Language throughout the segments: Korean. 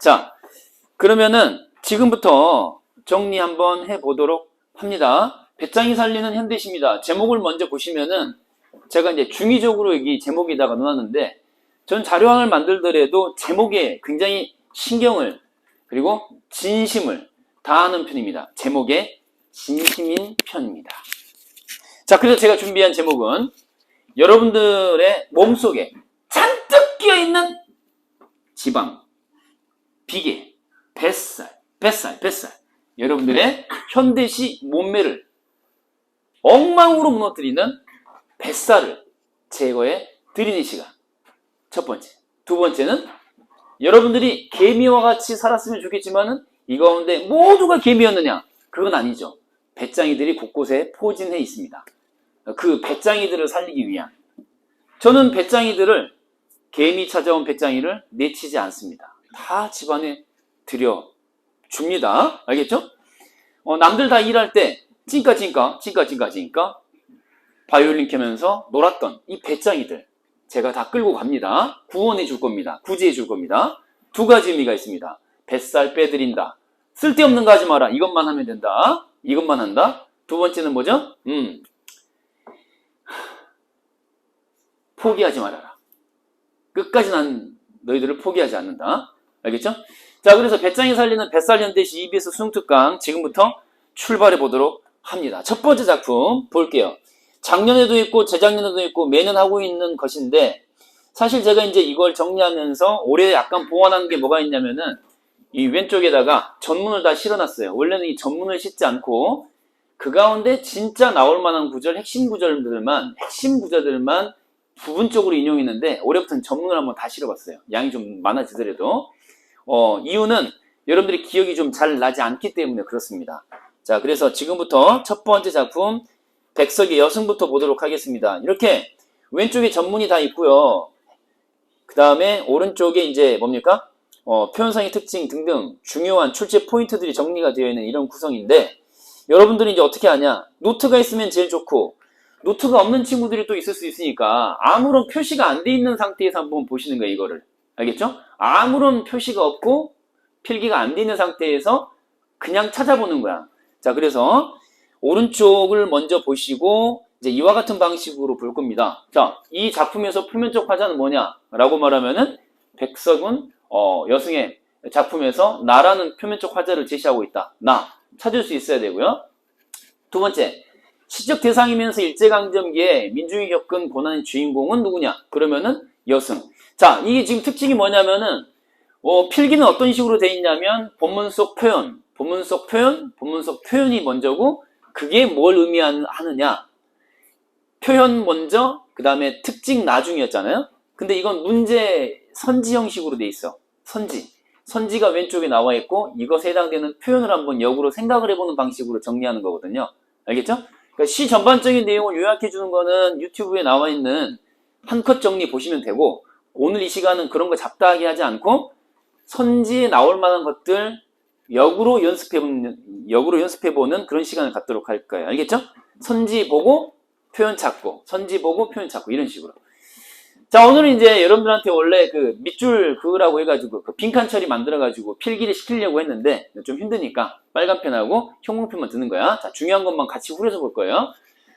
자, 그러면은 지금부터 정리 한번 해보도록 합니다. 배짱이 살리는 현대시입니다. 제목을 먼저 보시면은 제가 이제 중의적으로 여기 제목에다가 넣었는데 전 자료항을 만들더라도 제목에 굉장히 신경을 그리고 진심을 다하는 편입니다. 제목에 진심인 편입니다. 자, 그래서 제가 준비한 제목은 여러분들의 몸속에 잔뜩 끼어있는 지방, 비계, 뱃살, 뱃살, 뱃살. 여러분들의 현대시 몸매를 엉망으로 무너뜨리는 뱃살을 제거해 드리는 시간. 첫 번째. 두 번째는 여러분들이 개미와 같이 살았으면 좋겠지만은 이 가운데 모두가 개미였느냐? 그건 아니죠. 배짱이들이 곳곳에 포진해 있습니다. 그 배짱이들을 살리기 위한. 저는 배짱이들을 개미 찾아온 배짱이를 내치지 않습니다. 다 집안에 들여 줍니다. 알겠죠? 어, 남들 다 일할 때 찐까 찐까 찐까 찐까 찐까 바이올린 켜면서 놀았던 이 배짱이들 제가 다 끌고 갑니다. 구원해 줄 겁니다. 구제해 줄 겁니다. 두 가지 의미가 있습니다. 뱃살 빼드린다. 쓸데없는 거 하지 마라. 이것만 하면 된다. 이것만 한다. 두 번째는 뭐죠? 음. 포기하지 말아라. 끝까지 난 너희들을 포기하지 않는다. 알겠죠? 자, 그래서 배짱이 살리는 뱃살 현대시 EBS 수능특강 지금부터 출발해 보도록 합니다. 첫 번째 작품 볼게요. 작년에도 있고 재작년에도 있고 매년 하고 있는 것인데 사실 제가 이제 이걸 정리하면서 올해 약간 보완한 게 뭐가 있냐면은 이 왼쪽에다가 전문을 다 실어놨어요. 원래는 이 전문을 싣지 않고 그 가운데 진짜 나올 만한 구절, 핵심 구절들만, 핵심 구절들만 부분적으로 인용했는데 올해부터는 전문을 한번 다 실어봤어요. 양이 좀 많아지더라도. 어, 이유는 여러분들이 기억이 좀 잘 나지 않기 때문에 그렇습니다. 자, 그래서 지금부터 첫 번째 작품 백석의 여승부터 보도록 하겠습니다. 이렇게 왼쪽에 전문이 다 있고요. 그 다음에 오른쪽에 이제 뭡니까? 어, 표현상의 특징 등등 중요한 출제 포인트들이 정리가 되어 있는 이런 구성인데 여러분들이 이제 어떻게 하냐? 노트가 있으면 제일 좋고 노트가 없는 친구들이 또 있을 수 있으니까 아무런 표시가 안 돼 있는 상태에서 한번 보시는 거예요, 이거를. 알겠죠? 아무런 표시가 없고 필기가 안돼 있는 상태에서 그냥 찾아보는 거야. 자, 그래서 오른쪽을 먼저 보시고 이제 이와 같은 방식으로 볼 겁니다. 자, 이 작품에서 표면적 화자는 뭐냐라고 말하면은 백석은 어, 여승의 작품에서 나라는 표면적 화자를 제시하고 있다. 나 찾을 수 있어야 되고요. 두 번째, 시적 대상이면서 일제강점기에 민중이 겪은 고난의 주인공은 누구냐? 그러면은 여승. 자, 이게 지금 특징이 뭐냐면은 어, 필기는 어떤 식으로 돼 있냐면 본문 속 표현, 본문 속 표현, 본문 속 표현이 먼저고 그게 뭘 의미하느냐? 표현 먼저, 그 다음에 특징 나중이었잖아요. 근데 이건 문제 선지 형식으로 돼 있어. 선지. 선지가 왼쪽에 나와 있고 이것에 해당되는 표현을 한번 역으로 생각을 해보는 방식으로 정리하는 거거든요. 알겠죠? 그러니까 시 전반적인 내용을 요약해 주는 거는 유튜브에 나와 있는 한 컷 정리 보시면 되고 오늘 이 시간은 그런 거 잡다하게 하지 않고 선지에 나올 만한 것들 역으로 연습해 보는, 역으로 연습해 보는 그런 시간을 갖도록 할 거예요. 알겠죠? 선지 보고 표현 찾고, 선지 보고 표현 찾고, 이런 식으로. 자, 오늘은 이제 여러분들한테 원래 그 밑줄 그으라고 해가지고 그 빈칸 처리 만들어가지고 필기를 시키려고 했는데 좀 힘드니까 빨간 펜하고 형광펜만 드는 거야. 자, 중요한 것만 같이 후려서 볼 거예요.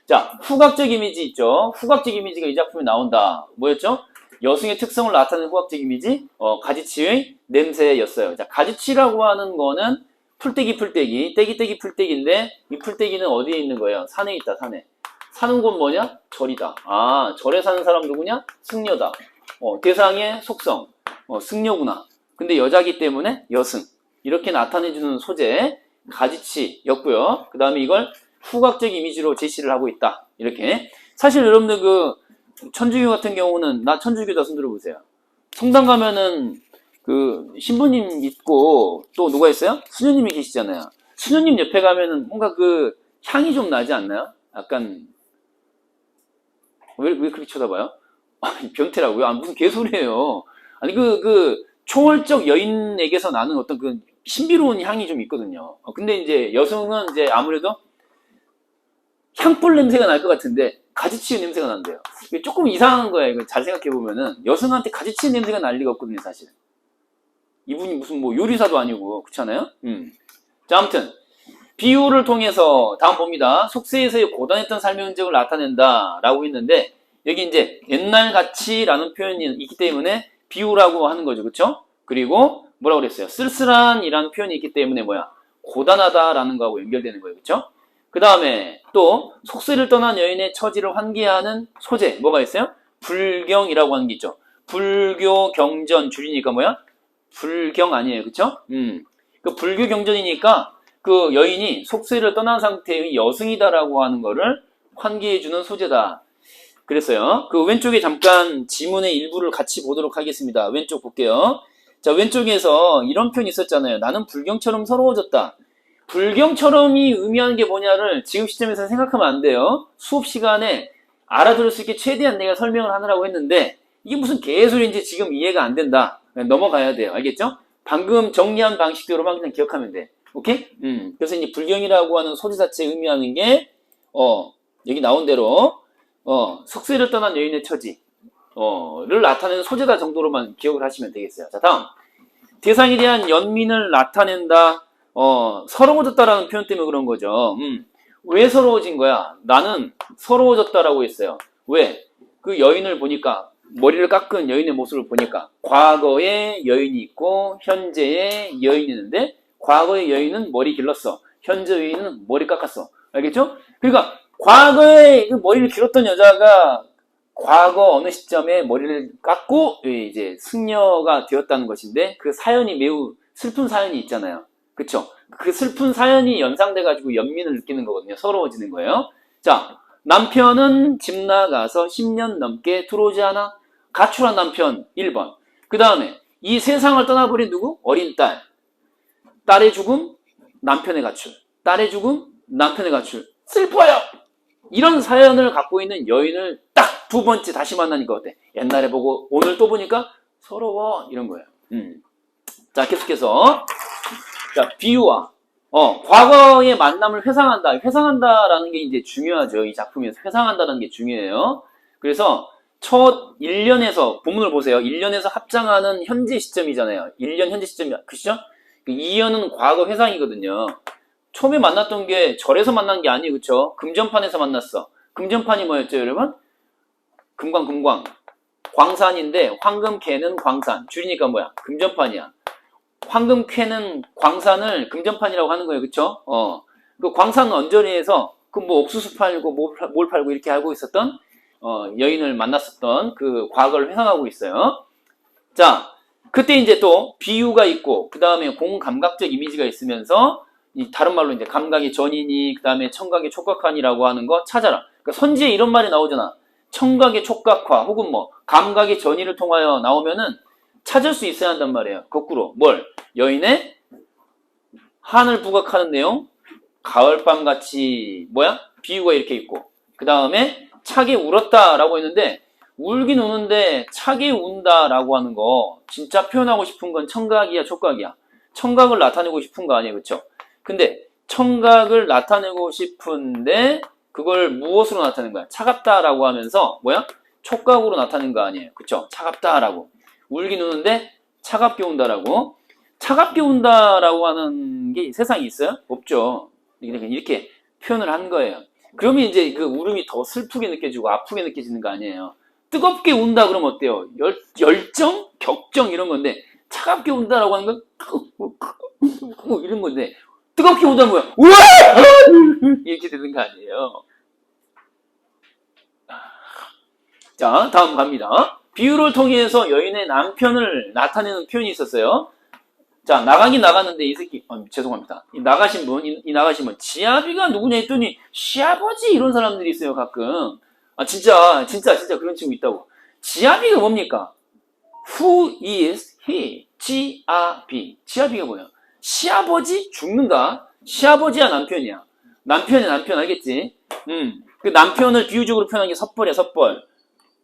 자, 후각적 이미지 있죠? 후각적 이미지가 이 작품에 나온다. 뭐였죠? 여승의 특성을 나타내는 후각적 이미지, 어, 가지치의 냄새였어요. 자, 가지치라고 하는 거는 풀떼기 풀떼기, 떼기떼기 풀떼기인데 이 풀떼기는 어디에 있는 거예요? 산에 있다, 산에. 사는 곳 뭐냐? 절이다. 아, 절에 사는 사람 누구냐? 승려다. 어, 대상의 속성, 어, 승려구나. 근데 여자기 때문에 여승. 이렇게 나타내주는 소재, 가지치였고요. 그 다음에 이걸 후각적 이미지로 제시를 하고 있다. 이렇게. 사실 여러분들 그 천주교 같은 경우는 나 천주교다 손 들어보세요. 성당 가면은 그 신부님 있고 또 누가 있어요? 수녀님이 계시잖아요. 수녀님 옆에 가면은 뭔가 그 향이 좀 나지 않나요? 약간 왜, 왜 그렇게 쳐다봐요? 변태라고요? 아, 무슨 개소리예요. 아니, 그, 그, 초월적 여인에게서 나는 어떤 그 신비로운 향이 좀 있거든요. 어, 근데 이제 여성은 이제 아무래도 향불 냄새가 날 것 같은데 가지치유 냄새가 난대요. 이게 조금 이상한 거예요. 이거 잘 생각해 보면은 여성한테 가지치유 냄새가 날 리가 없거든요, 사실. 이분이 무슨 뭐 요리사도 아니고 그렇잖아요. 음. 자, 아무튼 비유를 통해서 다음 봅니다. 속세에서의 고단했던 삶의 흔적을 나타낸다라고 했는데 여기 이제 옛날 같이라는 표현이 있기 때문에 비유라고 하는 거죠. 그렇죠? 그리고 뭐라고 그랬어요? 쓸쓸한이라는 표현이 있기 때문에 뭐야? 고단하다라는 거하고 연결되는 거예요. 그렇죠? 그 다음에 또 속세를 떠난 여인의 처지를 환기하는 소재 뭐가 있어요? 불경이라고 하는 게 있죠. 불교 경전 줄이니까 뭐야? 불경 아니에요. 그쵸? 음. 그 불교 경전이니까 그 여인이 속세를 떠난 상태의 여승이다라고 하는 거를 환기해주는 소재다. 그랬어요. 그 왼쪽에 잠깐 지문의 일부를 같이 보도록 하겠습니다. 왼쪽 볼게요. 자, 왼쪽에서 이런 표현이 있었잖아요. 나는 불경처럼 서러워졌다. 불경처럼이 의미하는 게 뭐냐를 지금 시점에서 생각하면 안 돼요. 수업 시간에 알아들을 수 있게 최대한 내가 설명을 하느라고 했는데 이게 무슨 개소리인지 지금 이해가 안 된다. 넘어가야 돼요. 알겠죠? 방금 정리한 방식대로만 그냥 기억하면 돼. 오케이? 음. 그래서 이제 불경이라고 하는 소리 자체 의미하는 게, 어, 여기 나온 대로, 어, 속세를 떠난 여인의 처지, 어, 를 나타내는 소재다 정도로만 기억을 하시면 되겠어요. 자, 다음. 대상에 대한 연민을 나타낸다, 어, 서러워졌다라는 표현 때문에 그런 거죠. 음. 왜 서러워진 거야? 나는 서러워졌다라고 했어요. 왜? 그 여인을 보니까 머리를 깎은 여인의 모습을 보니까 과거에 여인이 있고 현재의 여인이 있는데 과거의 여인은 머리 길렀어. 현재 여인은 머리 깎았어. 알겠죠? 그러니까 과거에 그 머리를 길었던 여자가 과거 어느 시점에 머리를 깎고 이제 승려가 되었다는 것인데 그 사연이 매우 슬픈 사연이 있잖아요. 그쵸? 그 슬픈 사연이 연상돼가지고 연민을 느끼는 거거든요. 서러워지는 거예요. 자, 남편은 집 나가서 10년 넘게 들어오지 않아? 가출한 남편 1번. 그 다음에 이 세상을 떠나버린 누구? 어린 딸. 딸의 죽음, 남편의 가출. 딸의 죽음, 남편의 가출. 슬퍼요! 이런 사연을 갖고 있는 여인을 딱 두 번째 다시 만나니까 어때? 옛날에 보고 오늘 또 보니까 서러워. 이런 거예요. 음. 자, 계속해서. 자, 비유와 어, 과거의 만남을 회상한다. 회상한다라는 게 이제 중요하죠. 이 작품에서 회상한다는 게 중요해요. 그래서 첫 1년에서 본문을 보세요. 1년에서 합장하는 현재 시점이잖아요. 1년 현재 시점이 그죠? 2년은 과거 회상이거든요. 처음에 만났던 게 절에서 만난 게 아니에요. 그쵸? 금전판에서 만났어. 금전판이 뭐였죠, 여러분? 금광, 금광. 광산인데 황금캐는 광산. 줄이니까 뭐야? 금전판이야. 황금캐는 광산을 금전판이라고 하는 거예요. 그쵸? 어. 그 광산 언저리에서 그 뭐 옥수수 팔고 뭘, 팔- 뭘 팔고 이렇게 알고 있었던 어, 여인을 만났었던 그 과거를 회상하고 있어요. 자, 그때 이제 또 비유가 있고 그 다음에 공감각적 이미지가 있으면서 이 다른 말로 이제 감각의 전이니 그 다음에 청각의 촉각하니라고 하는 거 찾아라. 그러니까 선지에 이런 말이 나오잖아. 청각의 촉각화 혹은 뭐 감각의 전이를 통하여 나오면은 찾을 수 있어야 한단 말이에요. 거꾸로. 뭘? 여인의 한을 부각하는 내용, 가을밤 같이 뭐야? 비유가 이렇게 있고. 그 다음에 차게 울었다라고 했는데 울긴 우는데 차게 운다라고 하는 거. 진짜 표현하고 싶은 건 청각이야 촉각이야? 청각을 나타내고 싶은 거 아니에요 그쵸? 근데 청각을 나타내고 싶은데 그걸 무엇으로 나타내는 거야? 차갑다라고 하면서 뭐야? 촉각으로 나타내는 거 아니에요 그쵸? 차갑다라고 울긴 우는데 차갑게 운다라고 차갑게 운다라고 하는 게 세상에 있어요 없죠 이렇게, 표현을 한 거예요 그러면 이제 그 울음이 더 슬프게 느껴지고 아프게 느껴지는 거 아니에요. 뜨겁게 운다 그러면 어때요? 열, 열정? 격정 이런 건데 차갑게 운다라고 하는 건 이런 건데 뜨겁게 운다는 뭐야? 우와! 이렇게 되는 거 아니에요. 자, 다음 갑니다. 비유를 통해서 여인의 남편을 나타내는 표현이 있었어요. 자, 나가긴 나갔는데 이 새끼, 어, 죄송합니다. 이 나가신 분, 이, 이 나가신 분, 지아비가 누구냐 했더니 시아버지 이런 사람들이 있어요, 가끔. 아, 진짜, 진짜, 진짜 그런 친구 있다고. 지아비가 뭡니까? Who is he? 지아비. 지아비가 뭐야? 시아버지 죽는다. 시아버지야 남편이야. 남편이 남편 알겠지? 음. 그 남편을 비유적으로 표현한 게 섭벌이야, 섭벌.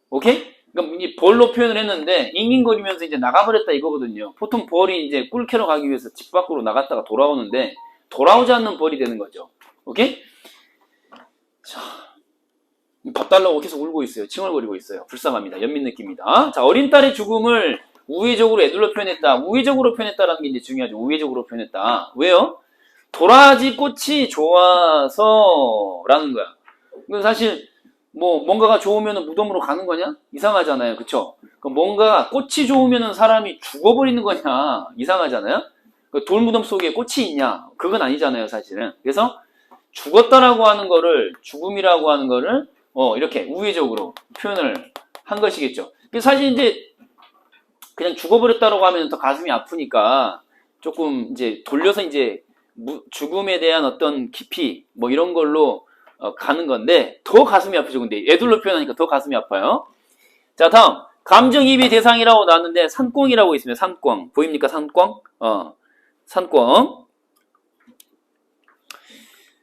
오케이? 그러니까 이 벌로 표현을 했는데 잉잉거리면서 이제 나가버렸다 이거거든요. 보통 벌이 이제 꿀 캐러 가기 위해서 집 밖으로 나갔다가 돌아오는데 돌아오지 않는 벌이 되는 거죠. 오케이? 자, 밥 달라고 계속 울고 있어요. 칭얼거리고 있어요. 불쌍합니다. 연민 느낍니다. 자, 어린 딸의 죽음을 우회적으로 애들로 표현했다. 우회적으로 표현했다라는 게 이제 중요하죠. 우회적으로 표현했다. 왜요? 도라지 꽃이 좋아서라는 거야. 이건 사실 뭐 뭔가가 좋으면 무덤으로 가는 거냐? 이상하잖아요. 그쵸? 그 뭔가 꽃이 좋으면 사람이 죽어버리는 거냐? 이상하잖아요. 그 돌무덤 속에 꽃이 있냐? 그건 아니잖아요, 사실은. 그래서 죽었다라고 하는 거를 죽음이라고 하는 거를 어 이렇게 우회적으로 표현을 한 것이겠죠. 근데 사실 이제 그냥 죽어버렸다라고 하면 더 가슴이 아프니까 조금 이제 돌려서 이제 무- 죽음에 대한 어떤 깊이 뭐 이런 걸로 어, 가는 건데 더 가슴이 아프죠. 근데 애들로 표현하니까 더 가슴이 아파요. 자 다음 감정이입의 대상이라고 나왔는데 산꽁이라고 있습니다. 산꽁 보입니까? 산꽁 어 산꽁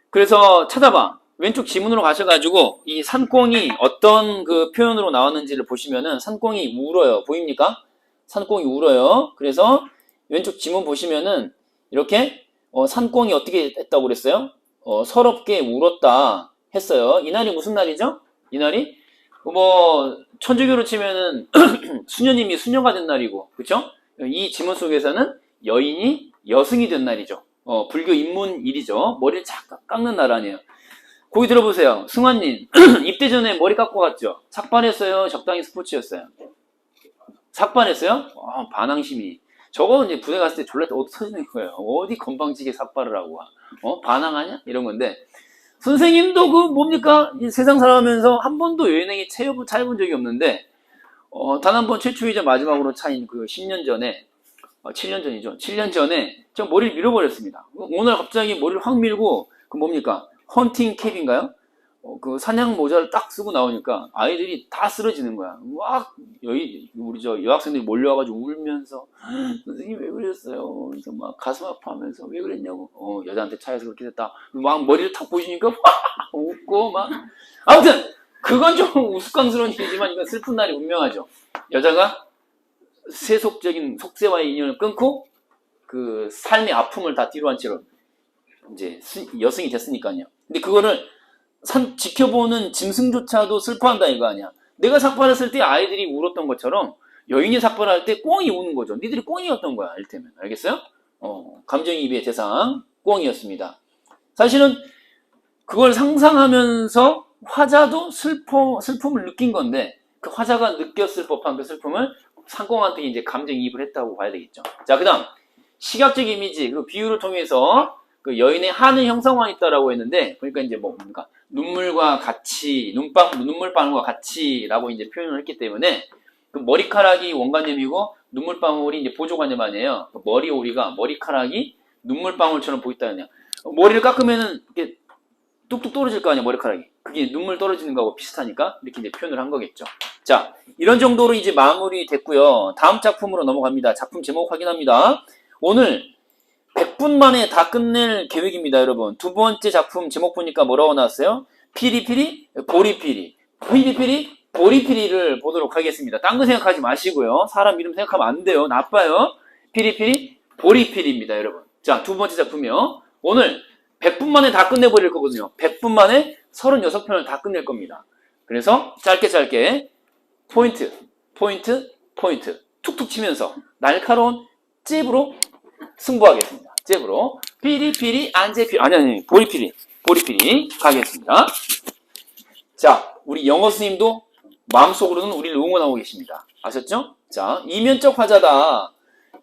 그래서 찾아봐 왼쪽 지문으로 가셔가지고 이 산꽁이 어떤 그 표현으로 나왔는지를 보시면은 산꽁이 울어요. 보입니까? 산꽁이 울어요. 그래서 왼쪽 지문 보시면은 이렇게 어, 산꽁이 어떻게 했다고 그랬어요? 어, 서럽게 울었다 했어요. 이날이 무슨 날이죠? 이날이 뭐 천주교로 치면은 수녀님이 수녀가 된 날이고, 그렇죠? 이 지문 속에서는 여인이 여승이 된 날이죠. 어, 불교 입문일이죠. 머리를 착 깎는 날 아니에요. 거기 들어보세요. 승환님 입대 전에 머리 깎고 갔죠? 삭발했어요? 적당히 스포츠였어요? 삭발했어요? 아, 반항심이. 저거 이제 부대 갔을 때 졸라 어디 터지는 거예요. 어디 건방지게 삭발을 하고 와. 어? 반항하냐? 이런 건데. 선생님도 그 뭡니까? 이 세상 살아가면서 한 번도 여행에 차여본, 차여본 적이 없는데, 어, 단 한 번 최초이자 마지막으로 차인 그 10년 전에, 어, 7년 전이죠. 7년 전에 저 머리를 밀어버렸습니다. 오늘 갑자기 머리를 확 밀고, 그 뭡니까? 헌팅 캡인가요? 어, 그 사냥 모자를 딱 쓰고 나오니까 아이들이 다 쓰러지는 거야. 막 여기 우리 저 여학생들이 몰려와가지고 울면서 선생님 왜 그랬어요? 그래서 막 가슴 아파하면서 왜 그랬냐고. 어 여자한테 차에서 그렇게 됐다. 막 머리를 탁 보시니까 막 웃고 막 아무튼 그건 좀 우스꽝스러운 일이지만 이건 슬픈 날이 분명하죠. 여자가 세속적인 속세와의 인연을 끊고 그 삶의 아픔을 다 뒤로 한 채로 이제 스- 여성이 됐으니까요. 근데 그거를 산, 지켜보는 짐승조차도 슬퍼한다 이거 아니야. 내가 삭발했을 때 아이들이 울었던 것처럼 여인이 삭발할 때 꽁이 우는 거죠. 니들이 꽁이었던 거야, 일테면. 알겠어요? 어, 감정이입의 대상 꽁이었습니다. 사실은 그걸 상상하면서 화자도 슬퍼, 슬픔을 느낀 건데 그 화자가 느꼈을 법한 그 슬픔을 상꽁한테 이제 감정이입을 했다고 봐야 되겠죠. 자, 그 다음 시각적 이미지 그리고 비유를 통해서 그 여인의 한을 형성화 있다라고 했는데 그러니까 이제 뭐 뭡니까 눈물과 같이 눈방 눈물방울과 같이라고 이제 표현을 했기 때문에 그 머리카락이 원관념이고 눈물방울이 이제 보조관념 아니에요. 그 머리 오리가 머리카락이 눈물방울처럼 보인다냐. 머리를 깎으면은 이렇게 뚝뚝 떨어질 거 아니야 머리카락이. 그게 눈물 떨어지는 거하고 비슷하니까 이렇게 이제 표현을 한 거겠죠. 자 이런 정도로 이제 마무리 됐고요. 다음 작품으로 넘어갑니다. 작품 제목 확인합니다. 오늘 100분 만에 다 끝낼 계획입니다, 여러분. 두 번째 작품 제목 보니까 뭐라고 나왔어요? 피리피리, 보리피리. 피리피리, 보리피리를 보도록 하겠습니다. 딴 거 생각하지 마시고요. 사람 이름 생각하면 안 돼요. 나빠요. 피리피리, 보리피리입니다, 여러분. 자, 두 번째 작품이요. 오늘 100분 만에 다 끝내버릴 거거든요. 100분 만에 36편을 다 끝낼 겁니다. 그래서 짧게 짧게 포인트, 포인트, 포인트 툭툭 치면서 날카로운 잽으로 승부하겠습니다. 잽으로 피리피리 안제피 아니 아니 보리피리 보리피리 가겠습니다. 자 우리 영어 스님도 마음속으로는 우리를 응원하고 계십니다. 아셨죠? 자 이면적 화자다.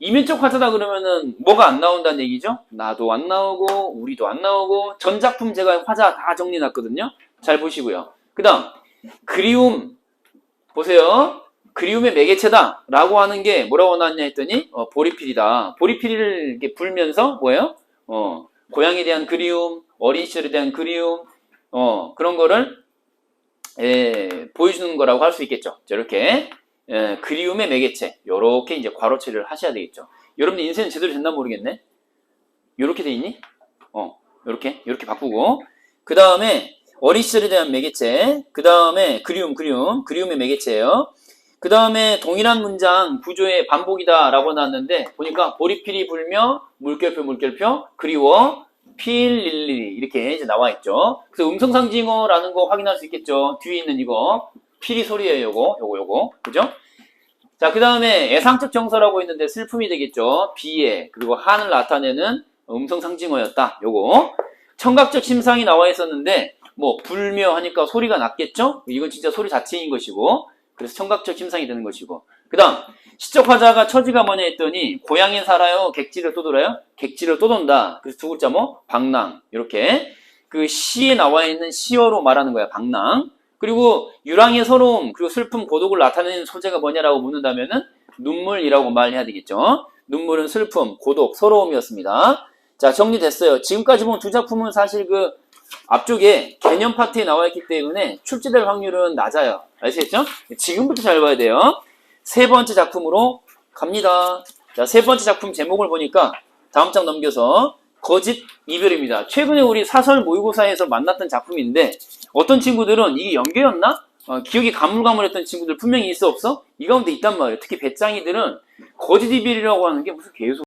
이면적 화자다 그러면은 뭐가 안 나온다는 얘기죠? 나도 안 나오고 우리도 안 나오고 전 작품 제가 화자 다 정리해놨거든요. 잘 보시고요. 그 다음 그리움 보세요. 그리움의 매개체다 라고 하는 게 뭐라고 나왔냐 했더니 어, 보리필이다. 보리필을 이렇게 불면서 뭐예요? 어, 고향에 대한 그리움, 어린 시절에 대한 그리움, 어, 그런 거를 예, 보여주는 거라고 할 수 있겠죠. 저렇게 예, 그리움의 매개체 요렇게 이제 괄호체를 하셔야 되겠죠. 여러분들 인생 제대로 됐나 모르겠네. 요렇게 돼 있니? 어, 요렇게 요렇게 바꾸고 그 다음에 어린 시절에 대한 매개체, 그 다음에 그리움, 그리움, 그리움의 매개체예요. 그 다음에 동일한 문장 구조의 반복이다 라고 나왔는데 보니까 보리필이 불며 물결표 물결표 그리워 필릴리 이렇게 이제 나와 있죠. 그래서 음성상징어라는 거 확인할 수 있겠죠. 뒤에 있는 이거 필이 소리예요. 요거 요거 요거 그죠? 자, 그 다음에 애상적 정서라고 있는데 슬픔이 되겠죠. 비애, 그리고 한을 나타내는 음성 상징어였다. 요거. 청각적 심상이 나와 있었는데, 뭐, 불며 하니까 소리가 났겠죠? 이건 진짜 소리 자체인 것이고, 그래서 청각적 심상이 되는 것이고. 그 다음, 시적 화자가 처지가 뭐냐 했더니, 고향에 살아요? 객지를 또 돌아요? 객지를 또 돈다. 그래서 두 글자 뭐? 방랑. 이렇게. 그 시에 나와 있는 시어로 말하는 거야, 방랑. 그리고 유랑의 서러움, 그리고 슬픔, 고독을 나타내는 소재가 뭐냐라고 묻는다면은 눈물이라고 말해야 되겠죠. 눈물은 슬픔, 고독, 서러움이었습니다. 자, 정리됐어요. 지금까지 본 두 작품은 사실 그 앞쪽에 개념 파트에 나와 있기 때문에 출제될 확률은 낮아요. 아시겠죠? 지금부터 잘 봐야 돼요. 세 번째 작품으로 갑니다. 자, 세 번째 작품 제목을 보니까 다음 장 넘겨서 거짓 이별입니다. 최근에 우리 사설 모의고사에서 만났던 작품인데 어떤 친구들은 이게 연계였나? 어, 기억이 가물가물했던 친구들 분명히 있어 없어? 이 가운데 있단 말이에요. 특히 배짱이들은 거짓 이별이라고 하는 게 무슨 개소